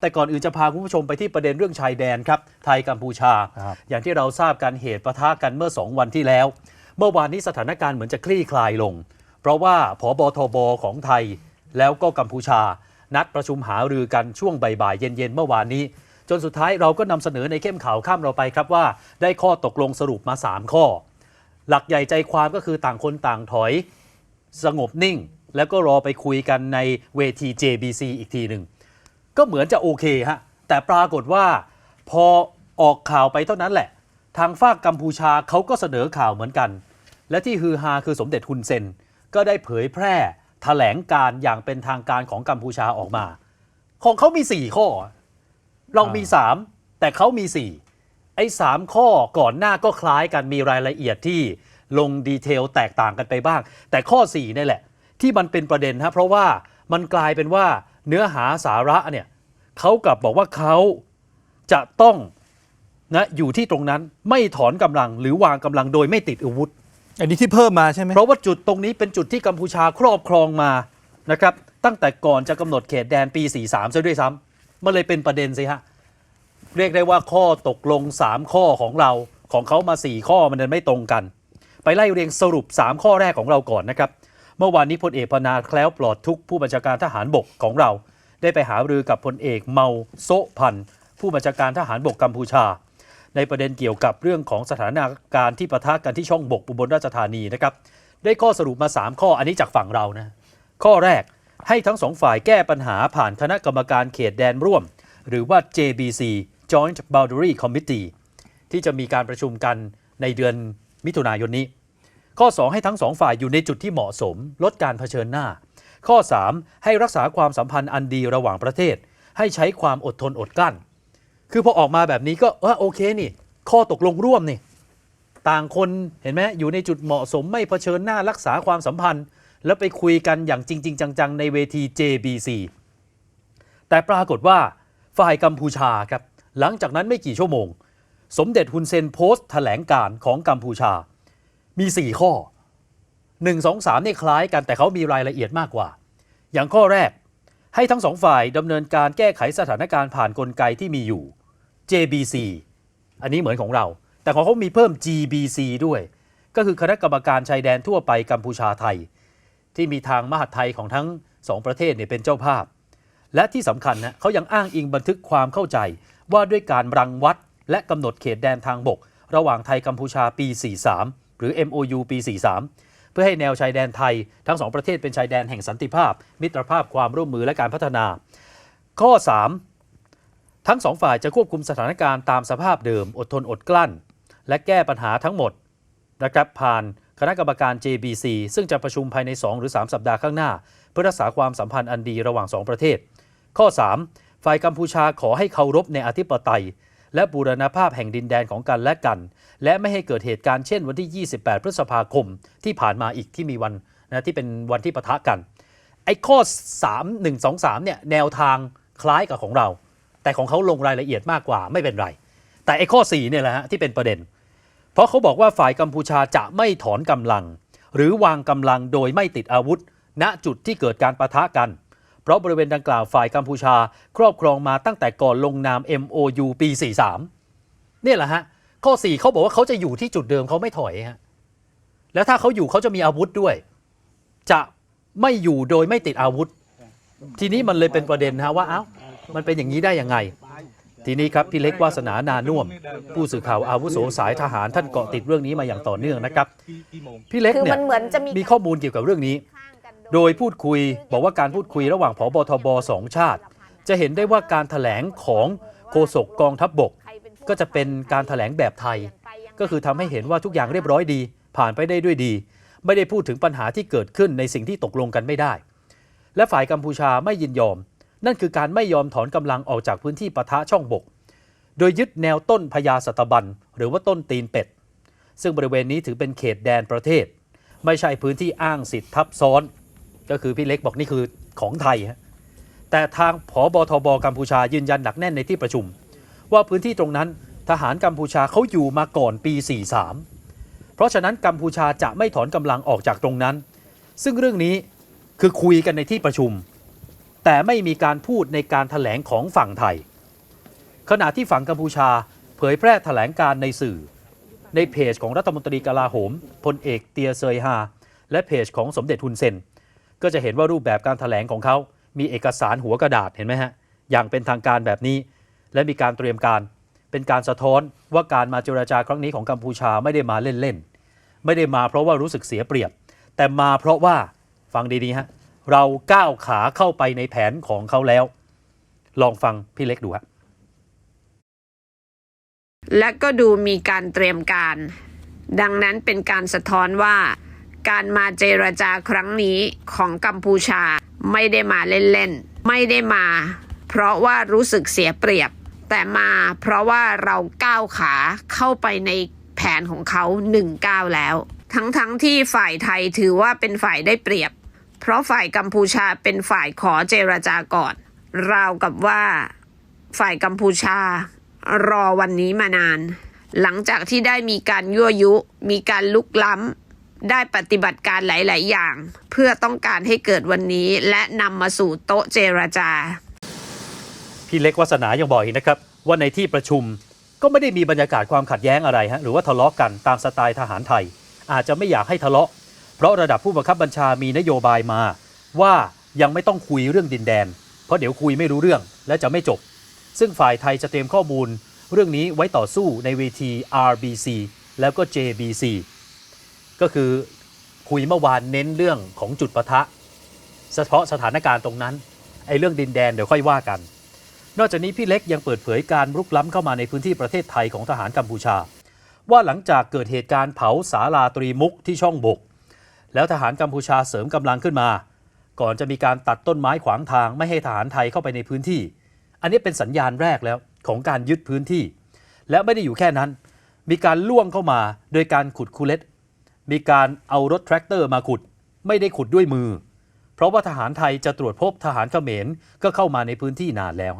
แต่ก่อนอื่นจะพาคุณผู้ชมไปที่ประเด็นเรื่องชายแดนครับไทยกัมพูชาครับอย่างที่เราทราบกันเหตุปะทะกันเมื่อ 2 วันที่แล้ว เมื่อวานนี้สถานการณ์เหมือนจะคลี่คลายลง เพราะว่าผบทบของไทยแล้วก็กัมพูชา นัดประชุมหารือกันช่วงบ่ายๆเย็นๆเมื่อวานนี้ จนสุดท้ายเราก็นำเสนอในเข้มข่าวข้ามเราไปครับว่า ได้ข้อตกลงสรุปมา 3 ข้อ หลักใหญ่ใจความก็คือต่างคนต่างถอย สงบนิ่ง แล้วก็รอไปคุยกันในเวที JBC อีกทีหนึ่ง ก็เหมือนจะโอเคฮะแต่ปรากฏว่าพอออกข่าวไปเท่านั้นแหละ ทางฝากกัมพูชาเขาก็เสนอข่าวเหมือนกัน และที่ฮือฮาคือสมเด็จฮุนเซน ก็ได้เผยแพร่แถลงการอย่างเป็นทางการของกัมพูชาออกมา ของเขามี 4 ข้อ เรามี 3 แต่เขามี 4 ไอ้สามข้อก่อนหน้าก็คล้ายกันมีรายละเอียดที่ลงดีเทลแตกต่างกันไปบ้าง แต่ข้อ4นี่แหละ ที่มันเป็นประเด็นฮะเพราะว่ามันกลายเป็นว่าเนื้อหาสาระเนี่ยเขากลับบอกว่าเขาจะต้องนะอยู่ที่ตรงนั้นไม่ถอนกำลังหรือวางกำลังโดยไม่ติดอาวุธ อันนี้ที่เพิ่มมาใช่ไหมเพราะว่าจุดตรงนี้เป็นจุดที่กัมพูชาครอบครองมานะครับ ตั้งแต่ก่อนจะกำหนดเขตแดนปี 43ซะด้วยซ้ำมันเลยเป็นประเด็นสิฮะเรียกได้ว่าข้อตกลง 3 ข้อของเราของเขามา 4 ข้อมันเดินไม่ตรงกัน ไปไล่เรียงสรุป 3 ข้อแรกของเราก่อนนะครับ เมื่อวานนี้พลเอกพนาแคล้วปลอดทุกผู้บัญชาการทหารบกของเรา ได้ไปหารือกับพลเอกเมาโซพันผู้บัญชาการทหารบกกัมพูชา ในประเด็นเกี่ยวกับเรื่องของสถานการณ์ที่ปะทะกันที่ช่องบกอุบลราชธานีนะครับได้ข้อสรุปมา 3 ข้ออันนี้จากฝั่งเรานะข้อแรกให้ทั้งสองฝ่ายแก้ปัญหาผ่านคณะกรรมการเขตแดนร่วม หรือว่า JBC Joint Boundary Committee ที่จะมีการประชุมกันในเดือนมิถุนายนนี้ ข้อ 2 ให้ทั้งสองฝ่ายอยู่ในจุดที่เหมาะสม ลดการเผชิญหน้า ข้อ 3 ให้รักษาความสัมพันธ์อันดีระหว่างประเทศ ให้ใช้ความอดทนอดกลั้น คือพอออกมาแบบนี้ก็เออโอเคนี่ ข้อตกลงร่วมนี่ ต่างคนเห็นไหมอยู่ในจุดเหมาะสมไม่เผชิญหน้ารักษาความสัมพันธ์ แล้วไปคุยกันอย่างจริง ๆ จัง ๆ ในเวที JBC แต่ปรากฏว่าฝ่ายกัมพูชาครับหลังจากนั้นไม่กี่ชั่วโมง สมเด็จฮุนเซนโพสต์แถลงการของกัมพูชา มี 4 ข้อ 1 2 3เนี่ยคล้ายกันแต่เขามีรายละเอียดมากกว่า อย่างข้อแรก ให้ทั้งสองฝ่ายดำเนินการแก้ไขสถานการณ์ผ่านกลไกที่มีอยู่ JBC อันนี้เหมือนของเรา แต่ของเขามีเพิ่ม GBC ด้วย ก็คือคณะกรรมการชายแดนทั่วไปกัมพูชาไทย ที่มีทางมหาดไทยของทั้งสองประเทศเนี่ยเป็นเจ้าภาพ และที่สำคัญนะเขายังอ้างอิงบันทึกความเข้าใจว่าด้วยการรังวัดและกำหนดเขตแดนทางบก ระหว่างไทยกัมพูชาปี 43 หรือ MOU ปี 43 เพื่อให้แนวชายแดนไทย ทั้งสองประเทศเป็นชายแดนแห่งสันติภาพ มิตรภาพความร่วมมือและการพัฒนา ข้อ 3 ทั้งสองฝ่ายจะควบคุมสถานการณ์ตามสภาพเดิม อดทนอดกลั้น และแก้ปัญหาทั้งหมดนะครับผ่านคณะกรรมการ JBC ซึ่งจะประชุมภายใน 2 หรือ 3 สัปดาห์ข้างหน้า เพื่อรักษาความสัมพันธ์อันดีระหว่าง 2 ประเทศ ข้อ 3 ฝ่ายกัมพูชาขอให้เคารพในอธิปไตย และบูรณภาพแห่งดินแดนของกันและกัน และไม่ให้เกิดเหตุการณ์เช่นวันที่ 28 พฤษภาคมที่ผ่านมาอีกที่มีวันนะที่เป็นวันที่ปะทะกันไอ้ข้อ 3 1 2 3เนี่ยแนวทางคล้ายกับของเรา แต่ของเขาลงรายละเอียดมากกว่าไม่เป็นไร แต่ไอ้ข้อ4เนี่ยแหละฮะที่เป็นประเด็น เพราะเขาบอกว่าฝ่ายกัมพูชาจะไม่ถอนกำลัง หรือวางกำลังโดยไม่ติดอาวุธ ณจุดที่เกิดการปะทะกัน เพราะบริเวณดังกล่าวฝ่ายกัมพูชา ครอบครองมาตั้งแต่ก่อนลงนาม MOU ปี 43เนี่ยแหละฮะข้อ 4เขาบอกว่าเขาจะอยู่ที่จุดเดิมเขาไม่ถอยฮะแล้วถ้าเขาอยู่เขาจะมีอาวุธด้วย จะไม่อยู่โดยไม่ติดอาวุธ ทีนี้มันเลยเป็นประเด็นฮะว่าเอ้ามันเป็นอย่างนี้ได้ยังไง ทีนี้ครับพี่เล็กวาสนานานุ่วมผู้สื่อข่าวอาวุโสสายทหารท่านเกาะติดเรื่องนี้มาอย่างต่อเนื่องนะครับ พี่เล็กคือเนี่มัยนเหมือนจะมีมีข้อมูลเกี่ยวกับเรื่องนี้ โดยพูดคุยบอกว่าการพูดคุยระหว่างผบทบสองชาติ จะเห็นได้ว่าการถแถลงของโฆษกกองทัพบบก ก็จะเป็นการถแถลงแบบไทย ก็คือทำให้เห็นว่าทุกอย่างเรียบร้อยดี ผ่านไปได้ด้วยดี ไม่ได้พูดถึงปัญหาที่เกิดขึ้นในสิ่งที่ตกลงกันไม่ได้ และฝ่ายกัมพูชาไม่ยินยอม นั่นคือการไม่ยอมถอนกำลังออกจากพื้นที่ปะทะช่องบก โดยยึดแนวต้นพญาสัตบันหรือว่าต้นตีนเป็ดซึ่งบริเวณนี้ถือเป็นเขตแดนประเทศ ไม่ใช่พื้นที่อ้างสิทธิ์ทับซ้อน ก็คือพี่เล็กบอกนี่คือของไทยฮะแต่ทางผอบทบกัมพูชายืนยันหนักแน่นในที่ประชุม ว่าพื้นที่ตรงนั้นทหารกัมพูชาเขาอยู่มาก่อนปี 43 เพราะฉะนั้นกัมพูชาจะไม่ถอนกำลังออกจากตรงนั้น ซึ่งเรื่องนี้คือคุยกันในที่ประชุม แต่ไม่มีการพูดในการถแถลงของฝั่งไทย ขณะที่ฝั่งกัมพูชาเผยแพร่แถลงการในสื่อ ในเพจของรัฐมนตรีกลาโหมพลเอกเตียเซยฮาและเพจของสมเด็จฮุนเซน ก็จะเห็นว่ารูปแบบการถแถลงของเขา มีเอกสารหัวกระดาษเห็นไหมฮะ อย่างเป็นทางการแบบนี้ และมีการเตรียมการ เป็นการสะท้อนว่าการมาเจรจาครั้งนี้ของกัมพูชาไม่ได้มาเล่นๆ ไม่ได้มาเพราะว่ารู้สึกเสียเปรียบ แต่มาเพราะว่าฟังดีๆฮะ เราก้าวขาเข้าไปในแผนของเขาแล้ว ลองฟังพี่เล็กดูฮะ และก็ดูมีการเตรียมการ ดังนั้นเป็นการสะท้อนว่า การมาเจรจาครั้งนี้ของกัมพูชาไม่ได้มาเล่นๆ ไม่ได้มา เพราะว่ารู้สึกเสียเปรียบ แต่มาเพราะว่าเราก้าวขาเข้าไปในแผนของเขาหนึ่งก้าวแล้ว ทั้งๆทที่ฝ่ายไทยถือว่าเป็นฝ่ายได้เปรียบ เพราะฝ่ายกัมพูชาเป็นฝ่ายขอเจรจาก่อน ราวกับว่าฝ่ายกัมพูชารอวันนี้มานาน หลังจากที่ได้มีการยั่วยุ มีการลุกล้ำ ได้ปฏิบัติการหลาย ๆ อย่าง เพื่อต้องการให้เกิดวันนี้และนำมาสู่โต๊ะเจรจา พี่เล็กวัฒนายังบอกอีกนะครับ ว่าในที่ประชุมก็ไม่ได้มีบรรยากาศความขัดแย้งอะไรฮะหรือว่าทะเลาะกันตามสไตล์ทหารไทย อาจจะไม่อยากให้ทะเลาะ เพราะระดับผู้บังคับบัญชามีนโยบายมา ว่ายังไม่ต้องคุยเรื่องดินแดน เพราะเดี๋ยวคุยไม่รู้เรื่องและจะไม่จบ ซึ่งฝ่ายไทยจะเตรียมข้อมูล เรื่องนี้ไว้ต่อสู้ในเวที RBC แล้วก็ JBC ก็คือคุยเมื่อวานเน้นเรื่องของจุดปะทะเฉพาะสถานการณ์ตรงนั้นไอ้เรื่องดินแดนเดี๋ยวค่อยว่ากัน นอกจากนี้พี่เล็กยังเปิดเผยการรุกล้ำเข้ามาในพื้นที่ประเทศไทยของทหารกัมพูชา ว่าหลังจากเกิดเหตุการณ์เผาสาลาตรีมุกที่ช่องบก แล้วทหารกัมพูชาเสริมกำลังขึ้นมา ก่อนจะมีการตัดต้นไม้ขวางทางไม่ให้ทหารไทยเข้าไปในพื้นที่ อันนี้เป็นสัญญาณแรกแล้วของการยึดพื้นที่ และไม่ได้อยู่แค่นั้น มีการล่วงเข้ามาโดยการขุดคูเล็ต มีการเอารถแทรกเตอร์มาขุด ไม่ได้ขุดด้วยมือ เพราะว่าทหารไทยจะตรวจพบทหารเขมรก็เข้ามาในพื้นที่นานแล้ว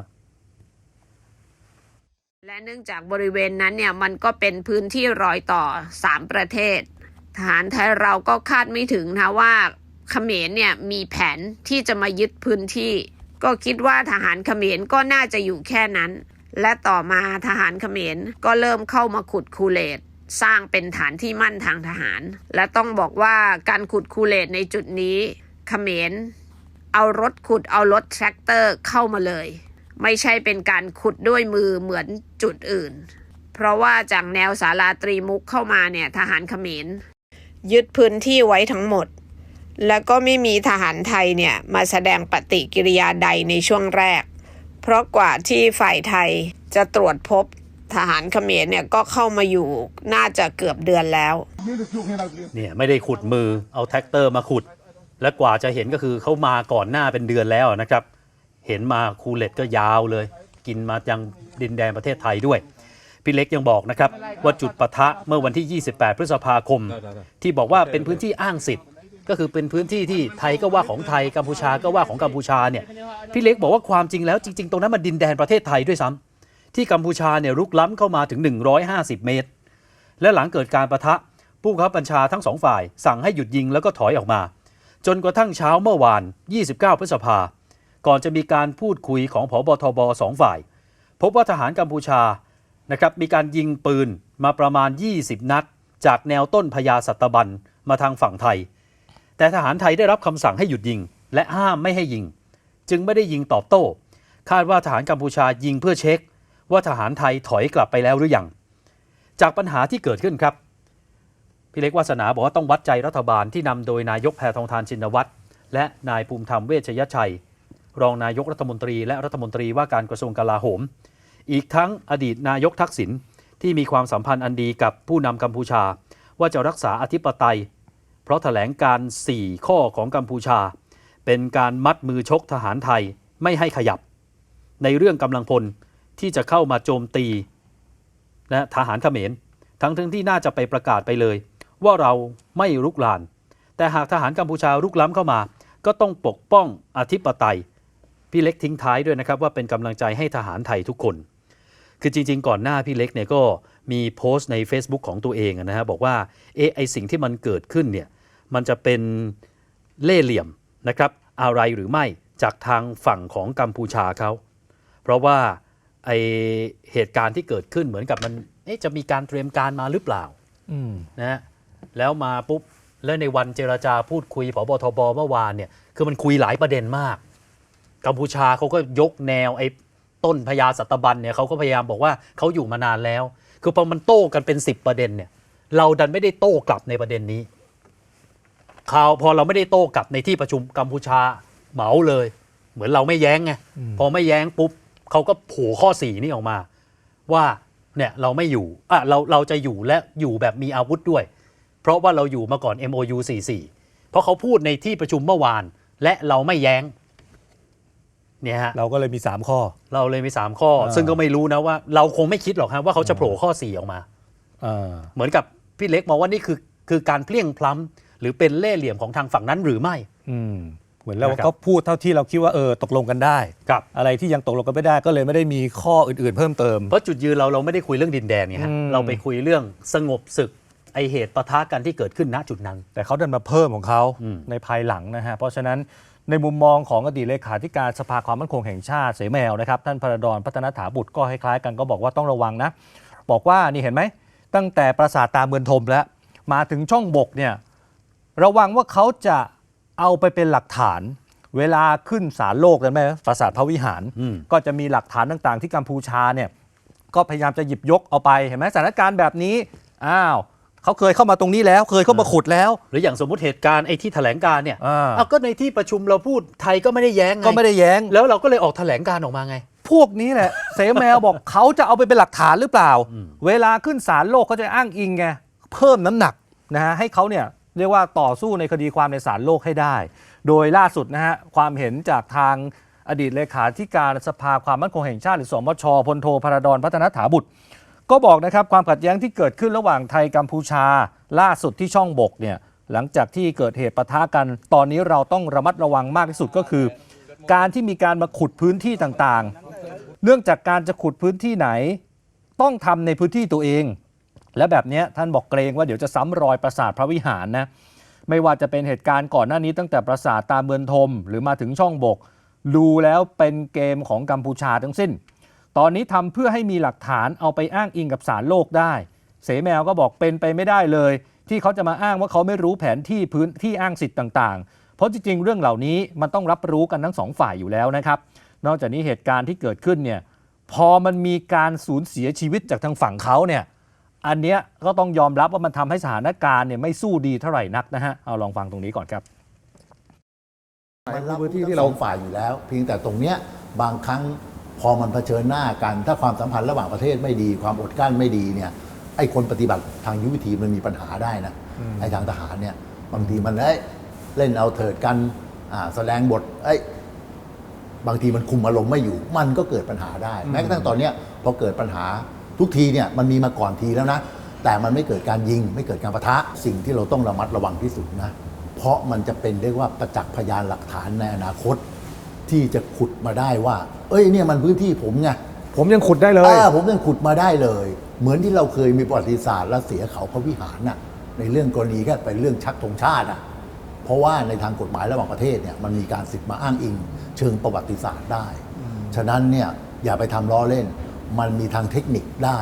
และเนื่องจากบริเวณนั้นเนี่ยมันก็เป็นพื้นที่รอยต่อ3ประเทศ ทหารไทยเราก็คาดไม่ถึงนะว่าเขมรเนี่ยมีแผนที่จะมายึดพื้นที่ ก็คิดว่าทหารเขมรก็น่าจะอยู่แค่นั้น และต่อมาทหารเขมรก็เริ่มเข้ามาขุดคูเลต สร้างเป็นฐานที่มั่นทางทหาร และต้องบอกว่าการขุดคูเลตในจุดนี้เขมรเอารถขุดเอารถแทรกเตอร์เข้ามาเลย ไม่ใช่เป็นการขุดด้วยมือเหมือนจุดอื่น เพราะว่าจากแนวสาราตรีมุกเข้ามาเนี่ยทหารเขมรยึดพื้นที่ไว้ทั้งหมด แล้วก็ไม่มีทหารไทยเนี่ยมาแสดงปฏิกิริยาใดในช่วงแรก เพราะกว่าที่ฝ่ายไทยจะตรวจพบ ทหารเขมรเนี่ยก็เข้ามาอยู่น่าจะเกือบเดือนแล้ว เนี่ยไม่ได้ขุดมือเอาแท็กเตอร์มาขุด และกว่าจะเห็นก็คือเขามาก่อนหน้าเป็นเดือนแล้วนะครับ เห็นมาคูเลตก็ยาวเลย กินมายังดินแดนประเทศไทยด้วยพี่เล็กยังบอกนะครับว่าจุดปะทะเมื่อวันที่ 28 พฤษภาคม ที่บอกว่าเป็นพื้นที่อ้างสิทธิ์ ก็คือเป็นพื้นที่ที่ไทยก็ว่าของไทยกัมพูชาก็ว่าของกัมพูชาเนี่ยพี่เล็กบอกว่าความจริงแล้วจริง ๆ ตรงนั้นมันดินแดนประเทศไทยด้วยซ้ำ ที่กัมพูชาเนี่ยรุกล้ำเข้ามาถึง 150 เมตร และหลังเกิดการประทะ ผู้บังคับบัญชาทั้งสองฝ่าย สั่งให้หยุดยิงแล้วก็ถอยออกมา จนกระทั่งเช้าเมื่อวาน 29 พฤษภา ก่อนจะมีการพูดคุยของผบทบสองฝ่าย พบว่าทหารกัมพูชานะครับมีการยิงปืนมาประมาณ 20 นัด จากแนวต้นพญาสัตบันมาทางฝั่งไทย แต่ทหารไทยได้รับคำสั่งให้หยุดยิง และห้ามไม่ให้ยิง จึงไม่ได้ยิงตอบโต้ คาดว่าทหารกัมพูชายิงเพื่อเช็ค ว่าทหารไทยถอยกลับไปแล้วหรือยัง จากปัญหาที่เกิดขึ้นครับ พี่เล็กวาสนาบอกว่าต้องวัดใจรัฐบาลที่นำโดยนายกแพทองทานชินวัตรและนายภูมิธรรมเวชยชัย รองนายกรัฐมนตรี และรัฐมนตรีว่าการกระทรวงกลาโหม อีกทั้งอดีตนายกทักษิณที่มีความสัมพันธ์อันดีกับผู้นำกัมพูชา ว่าจะรักษาอธิปไตย เพราะแถลงการ 4 ข้อของกัมพูชา เป็นการมัดมือชกทหารไทยไม่ให้ขยับ ในเรื่องกำลังพล ที่จะเข้ามาโจมตีนะทหารเขมร ทั้งทั้งที่น่าจะไปประกาศไปเลย ว่าเราไม่รุกราน แต่หากทหารกัมพูชารุกล้ำเข้ามา ก็ต้องปกป้องอธิปไตย พี่เล็กทิ้งท้ายด้วยนะครับว่าเป็นกำลังใจให้ทหารไทยทุกคน คือจริง ๆ ก่อนหน้าพี่เล็กเนี่ยก็มีโพสต์ใน Facebook ของตัวเองนะฮะบอกว่าเอไอสิ่งที่มันเกิดขึ้นเนี่ยมันจะเป็นเล่ห์เหลี่ยมนะครับอะไรหรือไม่จากทางฝั่งของกัมพูชาเขาเพราะว่า ไอเหตุการณ์ที่เกิดขึ้นเหมือนกับมันเอ๊ะจะมีการเตรียมการมาหรือเปล่าอืมนะฮะแล้วมาปุ๊บแล้วในวันเจรจาพูดคุยผบทบเมื่อวานเนี่ยคือมันคุยหลายประเด็นมาก กัมพูชาเขาก็ยกแนวไอ้ต้นพญาสัตบันเนี่ยเขาก็พยายามบอกว่าเขาอยู่มานานแล้ว คือพอมันโต้กันเป็น 10 ประเด็นเนี่ย เราดันไม่ได้โต้กลับในประเด็นนี้ข่าวพอเราไม่ได้โต้กลับในที่ประชุมกัมพูชาเหมาเลย เหมือนเราไม่แย้งไงอืมพอไม่แย้งปุ๊บ เขาก็โผล่ข้อสี่นี่ออกมา ว่าเนี่ยเราไม่อยู่อะเราเราจะอยู่และอยู่แบบมีอาวุธด้วย เพราะว่าเราอยู่มาก่อน MOU 44 เพราะเขาพูดในที่ประชุมเมื่อวาน และเราไม่แย้งเนี่ยฮะเราก็เลยมี 3 ข้อ เราเลยมี 3 ข้ออ่าซึ่งก็ไม่รู้นะว่า เราคงไม่คิดหรอกครับว่าเขาจะโผล่ข้อ 4 ออกมาอ่าเหมือนกับพี่เล็กมองว่านี่คือคือการเพลี่ยงพล้ำหรือเป็นเล่ห์เหลี่ยมของทางฝั่งนั้นหรือไม่อืม เหมือนเรานะครับก็พูดเท่าที่เราคิดว่าเออตกลงกันได้ครับอะไรที่ยังตกลงกันไม่ได้ก็เลยไม่ได้มีข้ออื่น ๆ เพิ่มเติม เพราะจุดยืนเราเราไม่ได้คุยเรื่องดินแดนไงฮะอืมเราไปคุยเรื่องสงบศึกไอเหตุปะทะกันที่เกิดขึ้นณจุดนั้น แต่เขาดันมาเพิ่มของเขาอืมในภายหลังนะฮะเพราะฉะนั้นในมุมมองของอดีตเลขาธิการสภาความมั่นคงแห่งชาติเสแมวนะครับท่านพระดอนพัฒนาถาบุตรก็คล้ายๆกันก็บอกว่าต้องระวังนะ บอกว่านี่เห็นไหมตั้งแต่ปราสาทตาเมือนทมแล้ว มาถึงช่องบกเนี่ยระวังว่าเขาจะ เอาไปเป็นหลักฐาน เวลาขึ้นศาลโลกกันไหมปราสาทพระวิหารอืมก็จะมีหลักฐานต่างๆ ที่กัมพูชาเนี่ยก็พยายามจะหยิบยกเอาไปเห็นไหมสถานการณ์แบบนี้อ้าวเขาเคยเข้ามาตรงนี้แล้วเคยเข้ามาขุดแล้ว หรืออย่างสมมุติเหตุการณ์ไอ้ที่แถลงการเนี่ยอ่า เอาก็ในที่ประชุมเราพูดไทยก็ไม่ได้แย้งไงก็ไม่ได้แย้ง แล้วเราก็เลยออกแถลงการออกมาไง พวกนี้แหละ เสแมวบอกเขาจะเอาไปเป็นหลักฐานหรือเปล่าอืมเวลาขึ้นศาลโลกเขาจะอ้างอิงไงเพิ่มน้ำหนักนะฮะให้เขาเนี่ย เรียกว่าต่อสู้ในคดีความในศาลโลกให้ได้ โดยล่าสุดนะฮะความเห็นจากทางอดีตเลขาธิการสภาความมั่นคงแห่งชาติหรือสมชพลโทพระดอนพัฒนถาบุตร ก็บอกนะครับความขัดแย้งที่เกิดขึ้นระหว่างไทยกัมพูชา ล่าสุดที่ช่องบกเนี่ยหลังจากที่เกิดเหตุปะทะกัน ตอนนี้เราต้องระมัดระวังมากที่สุดก็คือ การที่มีการมาขุดพื้นที่ต่างๆ เนื่องจากการจะขุดพื้นที่ไหน ต้องทำในพื้นที่ตัวเอง และแบบนี้ท่านบอกเกรงว่าเดี๋ยวจะซ้ำรอยปราสาทพระวิหารนะไม่ว่าจะเป็นเหตุการณ์ก่อนหน้านี้ตั้งแต่ปราสาทตาเมือนทม หรือมาถึงช่องบก ดูแล้วเป็นเกมของกัมพูชาทั้งสิ้น ตอนนี้ทำเพื่อให้มีหลักฐานเอาไปอ้างอิงกับสารโลกได้ เสแมวก็บอกเป็นไปไม่ได้เลย ที่เขาจะมาอ้างว่าเขาไม่รู้แผนที่พื้นที่อ้างสิทธิ์ต่างๆ เพราะจริงๆ เรื่องเหล่านี้มันต้องรับรู้กันทั้งสองฝ่ายอยู่แล้วนะครับนอกจากนี้เหตุการณ์ที่เกิดขึ้นเนี่ยพอมันมีการสูญเสียชีวิตจากทางฝั่งเขาเนี่ย อันเนี้ยก็ต้องยอมรับว่ามันทำให้สถานการณ์เนี่ยไม่สู้ดีเท่าไหร่นักนะฮะเอาลองฟังตรงนี้ก่อนครับมันรับพื้นที่ที่เราฝ่ายอยู่แล้ว เพียงแต่ตรงเนี้ยบางครั้งพอมันเผชิญหน้ากัน ถ้าความสัมพันธ์ระหว่างประเทศไม่ดี ความอดกลั้นไม่ดีเนี่ยไอ้คนปฏิบัติทางยุทธวิธีมันมีปัญหาได้นะไอ้ทางทหารเนี่ยบางทีมันเอ้ยเล่นเอาเถิดกันอ่าแสดงบทเอ้ยบางทีมันคุมอารมณ์ไม่อยู่ มันก็เกิดปัญหาได้ แม้กระทั่งตอนเนี้ยพอเกิดปัญหา ทุกทีเนี่ยมันมีมาก่อนทีแล้วนะ แต่มันไม่เกิดการยิง ไม่เกิดการประทะสิ่งที่เราต้องระมัดระวังที่สุดนะ เพราะมันจะเป็นเรียกว่าประจักษ์พยานหลักฐานในอนาคต ที่จะขุดมาได้ว่า เอ้ยเนี่ยมันพื้นที่ผมไงผมยังขุดได้เลย อ่าผมยังขุดมาได้เลย เหมือนที่เราเคยมีประวัติศาสตร์และเสียเขาพระวิหารน่ะในเรื่องกรณีก็เป็นเรื่องชักธงชาติอะเพราะว่าในทางกฎหมายระหว่างประเทศเนี่ยมันมีการสิทธิ์มาอ้างอิง เชิงประวัติศาสตร์ได้ ฉะนั้นเนี่ยอย่าไปทำล้อเล่น มันมีทางเทคนิคได้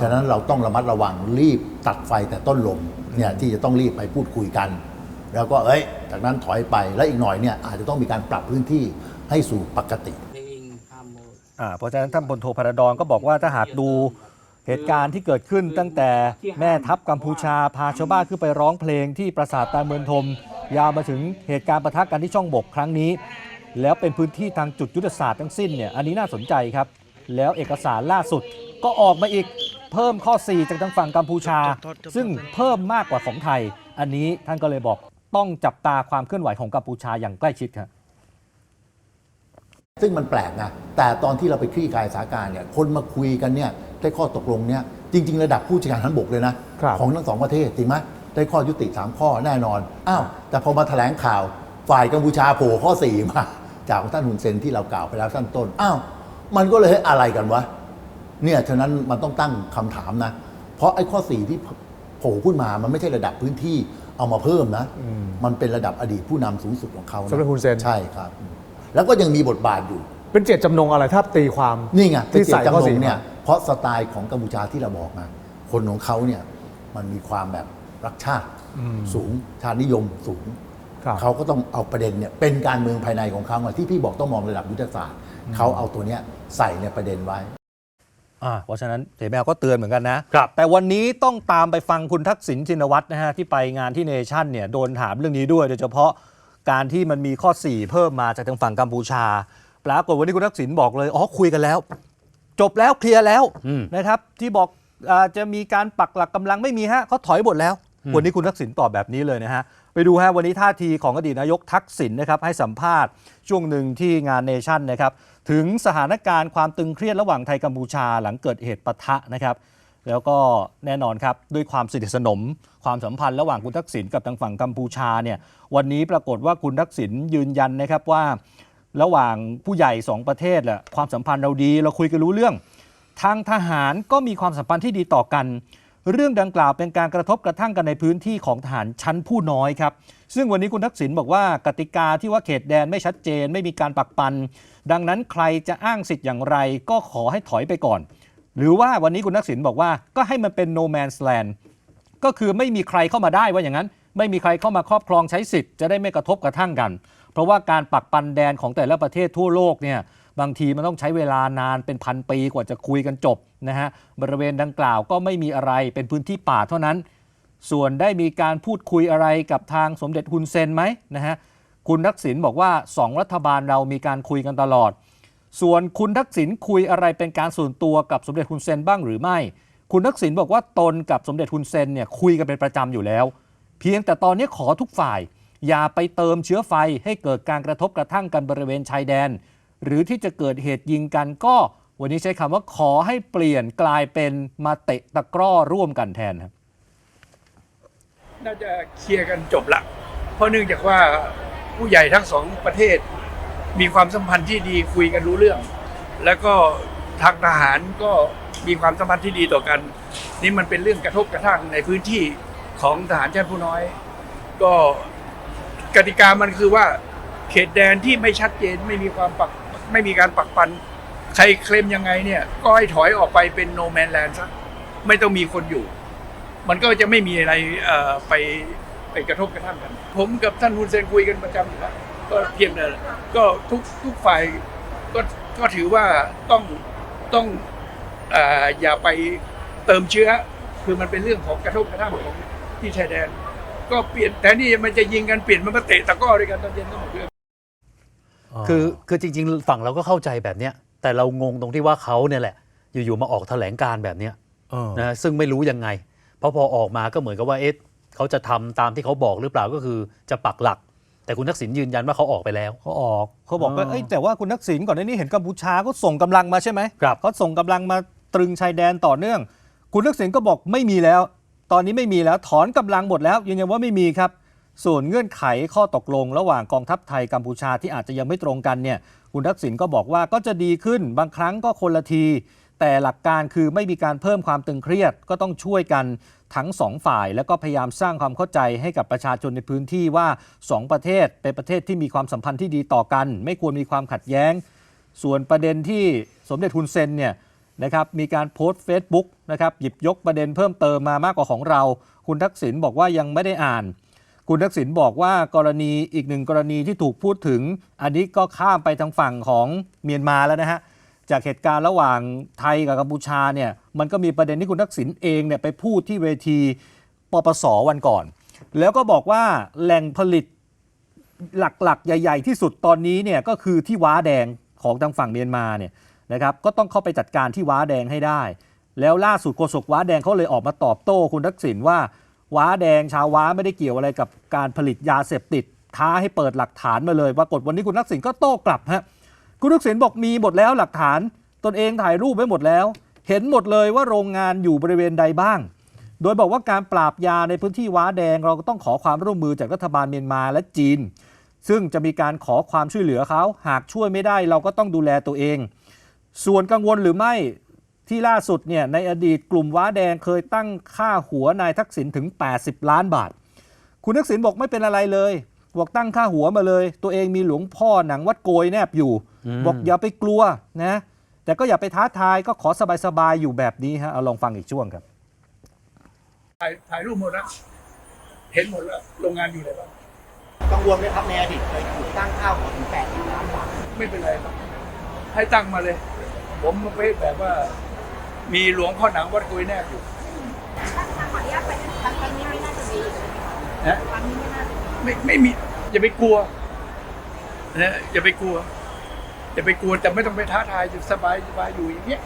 ฉะนั้นเราต้องระมัดระวังรีบตัดไฟแต่ต้นลมเนี่ยที่จะต้องรีบไปพูดคุยกัน แล้วก็เอ้ย จากนั้นถอยไปแล้วอีกหน่อยเนี่ยอาจจะต้องมีการปรับพื้นที่ให้สู่ปกติอ่าเพราะฉะนั้นท่านพลโทพระดอนก็บอกว่าถ้าหากดูเหตุการณ์ที่เกิดขึ้นตั้งแต่แม่ทัพกัมพูชาพาชาวบ้านขึ้นไปร้องเพลงที่ปราสาทตาเมืองทม ยาวมาถึงเหตุการณ์ประทะกันที่ช่องบกครั้งนี้ แล้วเป็นพื้นที่ทางจุดยุทธศาสตร์ทั้งสิ้นเนี่ยอันนี้น่าสนใจครับ แล้วเอกสารล่าสุดก็ออกมาอีกเพิ่มข้อ 4 จากทางฝั่งกัมพูชา ซึ่งเพิ่มมากกว่าของไทย อันนี้ท่านก็เลยบอกต้องจับตาความเคลื่อนไหวของกัมพูชาอย่างใกล้ชิดครับซึ่งมันแปลกนะ แต่ตอนที่เราไปคลี่คลายสถานการณ์เนี่ย คนมาคุยกันเนี่ยได้ข้อตกลงเนี่ย จริง ๆ ระดับผู้จัดการทันบกเลยนะครับของทั้งสองประเทศจริงไหมได้ข้อยุติ 3 ข้อแน่นอน อ้าว แต่พอมาแถลงข่าว ฝ่ายกัมพูชาโผล่ข้อ 4 มา จากท่านหุนเซนที่เรากล่าวไปแล้วสั้นต้น อ้าว มันก็เลยเฮ้ยอะไรกันวะ เนี่ยฉะนั้นมันต้องตั้งคำถามนะ เพราะไอ้ข้อ4ที่โผล่ขึ้นมามันไม่ใช่ระดับพื้นที่เอามาเพิ่มนะ มันเป็นระดับอดีตผู้นำสูงสุดของเขานะสำหรับฮุนเซน ใช่ครับ แล้วก็ยังมีบทบาทอยู่ เป็นเจตจำนงอะไรถ้าตีความนี่ไงที่ที่ใส่ใส่ข้อจำนสี่งเนี่ยเพราะสไตล์ของกัมพูชาที่เราบอกมาคนของเขาเนี่ยมันมีความแบบรักชาติสูงชาตินิยมสูง ครับ เขาก็ต้องเอาประเด็นเนี่ยเป็นการเมืองภายในของเขาอะที่พี่บอกต้องมองระดับยุทธศาสตร์เขาเอาตัวเนี้ย ใส่ในประเด็นไว้ อ่าเพราะฉะนั้นเสแมวก็เตือนเหมือนกันนะครับ แต่วันนี้ต้องตามไปฟังคุณทักษิณชินวัตรนะฮะที่ไปงานที่เนชั่นเนี่ยโดนถามเรื่องนี้ด้วย โดยเฉพาะการที่มันมีข้อ 4 เพิ่มมาจากทางฝั่งกัมพูชาปรากฏวันนี้คุณทักษิณบอกเลยอ๋อคุยกันแล้ว จบแล้วเคลียร์แล้วอืม นะครับ ที่บอกอาจะมีการปักหลักกำลังไม่มีฮะเขาถอยหมดแล้ว วันนี้คุณทักษิณตอบแบบนี้เลยนะฮะ ไปดูฮะวันนี้ท่าทีของอดีตนายกทักษิณนะครับให้สัมภาษณ์ช่วงหนึ่งที่งานเนชั่นนะครับถึงสถานการณ์ความตึงเครียดระหว่างไทยกัมพูชาหลังเกิดเหตุปะทะนะครับแล้วก็แน่นอนครับ ด้วยความสนิทสนม ความสัมพันธ์ระหว่างคุณทักษิณกับทางฝั่งกัมพูชาเนี่ยวันนี้ปรากฏว่าคุณทักษิณยืนยันนะครับว่า ระหว่างผู้ใหญ่สองประเทศแหละความสัมพันธ์เราดีเราคุยกันรู้เรื่อง ทางทหารก็มีความสัมพันธ์ที่ดีต่อกัน เรื่องดังกล่าวเป็นการกระทบกระทั่งกันในพื้นที่ของทหารชั้นผู้น้อยครับ ซึ่งวันนี้คุณทักษิณบอกว่ากติกาที่ว่าเขตแดนไม่ชัดเจน ไม่มีการปักปัน ดังนั้นใครจะอ้างสิทธิ์อย่างไร ก็ขอให้ถอยไปก่อน หรือว่าวันนี้คุณทักษิณบอกว่าก็ให้มันเป็น no man's land ก็คือไม่มีใครเข้ามาได้ว่าอย่างนั้น ไม่มีใครเข้ามาครอบครองใช้สิทธิ์จะได้ไม่กระทบกระทั่งกัน เพราะว่าการปักปันแดนของแต่ละประเทศทั่วโลกเนี่ยบางทีมันต้องใช้เวลานานเป็นพันปีกว่าจะคุยกันจบ นะฮะบริเวณดังกล่าวก็ไม่มีอะไรเป็นพื้นที่ป่าเท่านั้น ส่วนได้มีการพูดคุยอะไรกับทางสมเด็จฮุนเซนไหมนะฮะคุณทักษิณบอกว่าสองรัฐบาลเรามีการคุยกันตลอด ส่วนคุณทักษิณคุยอะไรเป็นการส่วนตัวกับสมเด็จฮุนเซนบ้างหรือไม่ คุณทักษิณบอกว่าตนกับสมเด็จฮุนเซนเนี่ยคุยกันเป็นประจำอยู่แล้ว เพียงแต่ตอนนี้ขอทุกฝ่าย อย่าไปเติมเชื้อไฟให้เกิดการกระทบกระทั่งกันบริเวณชายแดน หรือที่จะเกิดเหตุยิงกันก็ วันนี้ใช้คำว่าขอให้เปลี่ยนกลายเป็นมาเตะตะกร้อร่วมกันแทนครับ น่าจะเคลียร์กันจบละ เพราะเนื่องจากว่าผู้ใหญ่ทั้งสองประเทศ มีความสัมพันธ์ที่ดีคุยกันรู้เรื่อง แล้วก็ทางทหารก็มีความสัมพันธ์ที่ดีต่อกัน นี่มันเป็นเรื่องกระทบกระทั่งในพื้นที่ของทหารชั้นผู้น้อย ก็กติกามันคือว่าเขตแดนที่ไม่ชัดเจนไม่มีความปักไม่มีการปักปัน ใครเคลมยังไงเนี่ยก็ให้ถอยออกไปเป็นโนแมนแลนด์ซะไม่ต้องมีคนอยู่ มันก็จะไม่มีอะไรไปไปกระทบกระทั่งกัน ผมกับท่านฮุนเซนคุยกันประจำอยู่แล้วก็เพียงแต่ก็ทุกทุกฝ่ายก็ก็ถือว่าต้องต้องอย่าไปเติมเชื้อ คือมันเป็นเรื่องของกระทบกระทั่งของที่ชายแดน ก็เปลี่ยนแต่นี่มันจะยิงกันเปลี่ยนมันมาเตะตะก้อด้วยกันตอนเย็นก็หมดเรื่องคือคือจริง ๆ ฝั่งเราก็เข้าใจแบบเนี้ย แต่เรางงตรงที่ว่าเขาเนี่ยแหละ อยู่ๆมาออกแถลงการแบบเนี้ยนะซึ่งไม่รู้ยังไง เพราะพอออกมาก็เหมือนกับว่าเอ๊ะเขาจะทำตามที่เขาบอกหรือเปล่าก็คือจะปักหลัก แต่คุณทักษิณยืนยันว่าเขาออกไปแล้ว เขาออกเขาบอกว่าอ๋อเอ้ยแต่ว่าคุณทักษิณก่อนหน้านี้เห็นกัมพูชาก็ส่งกำลังมาใช่ไหมครับ เขาส่งกำลังมาตรึงชายแดนต่อเนื่อง คุณทักษิณก็บอกไม่มีแล้ว ตอนนี้ไม่มีแล้วถอนกำลังหมดแล้วยืนยันว่าไม่มีครับ ส่วนเงื่อนไขข้อตกลง ระหว่างกองทัพไทยกัมพูชาที่อาจจะยังไม่ตรงกันเนี่ย คุณทักษิณก็บอกว่าก็จะดีขึ้นบางครั้งก็คนละที แต่หลักการคือไม่มีการเพิ่มความตึงเครียดก็ต้องช่วยกันทั้งสองฝ่าย แล้วก็พยายามสร้างความเข้าใจให้กับประชาชนในพื้นที่ว่าสองประเทศเป็นประเทศที่มีความสัมพันธ์ที่ดีต่อกัน ไม่ควรมีความขัดแย้ง ส่วนประเด็นที่สมเด็จฮุนเซนเนี่ยนะครับมีการโพสต์ Facebook นะครับหยิบยกประเด็นเพิ่มเติมมามากกว่าของเรา คุณทักษิณบอกว่ายังไม่ได้อ่าน คุณทักษิณบอกว่ากรณีอีกหนึ่งกรณีที่ถูกพูดถึง อันนี้ก็ข้ามไปทางฝั่งของเมียนมาแล้วนะฮะจากเหตุการณ์ระหว่างไทยกับกัมพูชาเนี่ยมันก็มีประเด็นที่คุณทักษิณเองเนี่ยไปพูดที่เวทีปปสวันก่อน แล้วก็บอกว่าแหล่งผลิตหลักๆ ใหญ่ ๆ ที่สุดตอนนี้เนี่ยก็คือที่ว้าแดงของทางฝั่งเมียนมาเนี่ยนะครับก็ต้องเข้าไปจัดการที่ว้าแดงให้ได้ แล้วล่าสุดโฆษกว้าแดงเขาเลยออกมาตอบโต้คุณทักษิณว่า ว้าแดงชาวว้าไม่ได้เกี่ยวอะไรกับการผลิตยาเสพติด ท้าให้เปิดหลักฐานมาเลยปรากฏวันนี้คุณทักษิณก็โต้กลับฮะคุณทักษิณบอกมีหมดแล้วหลักฐาน ตนเองถ่ายรูปไว้หมดแล้ว เห็นหมดเลยว่าโรงงานอยู่บริเวณใดบ้าง โดยบอกว่าการปราบยาในพื้นที่ว้าแดงเราก็ต้องขอความร่วมมือจากรัฐบาลเมียนมาและจีน ซึ่งจะมีการขอความช่วยเหลือเขาหากช่วยไม่ได้เราก็ต้องดูแลตัวเอง ส่วนกังวลหรือไม่ ที่ล่าสุดเนี่ยในอดีตกลุ่มว้าแดงเคยตั้งค่าหัวนายทักษิณถึง 80 ล้านบาท คุณทักษิณบอกไม่เป็นอะไรเลยบอกตั้งค่าหัวมาเลย ตัวเองมีหลวงพ่อหนังวัดโกยแนบอยู่อืมบอกอย่าไปกลัวนะแต่ก็อย่าไปท้าทายก็ขอสบายๆอยู่แบบนี้ฮะเอาลองฟังอีกช่วงครับถ่ายถ่ายรูปหมดแล้วเห็นหมดแล้วโรงงานอยู่ไหนบ้างกังวลไหมครับในอดีตเคยถูกตั้งข้าวหัวถึงแปดล้านบาทไม่เป็นไรครับให้ตั้งมาเลย ผมประเภทแบบว่า มีหลวงพ่อหนังวัดกุยแนบอยู่นะไม่ไม่มีอย่าไปกลัวนะอย่าไปกลัวอย่าไปกลัวแต่ไม่ต้องไปท้าทายอยู่สบายสบายอยู่อย่างเงี้ย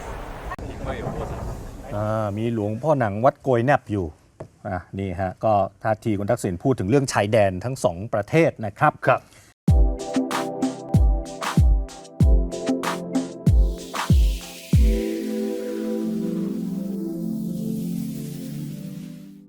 อ่ามีหลวงพ่อหนังวัดโกยแนบอยู่อะนี่ฮะก็ท่าทีคุณทักษิณพูดถึงเรื่องชายแดนทั้งสองประเทศนะครับครับ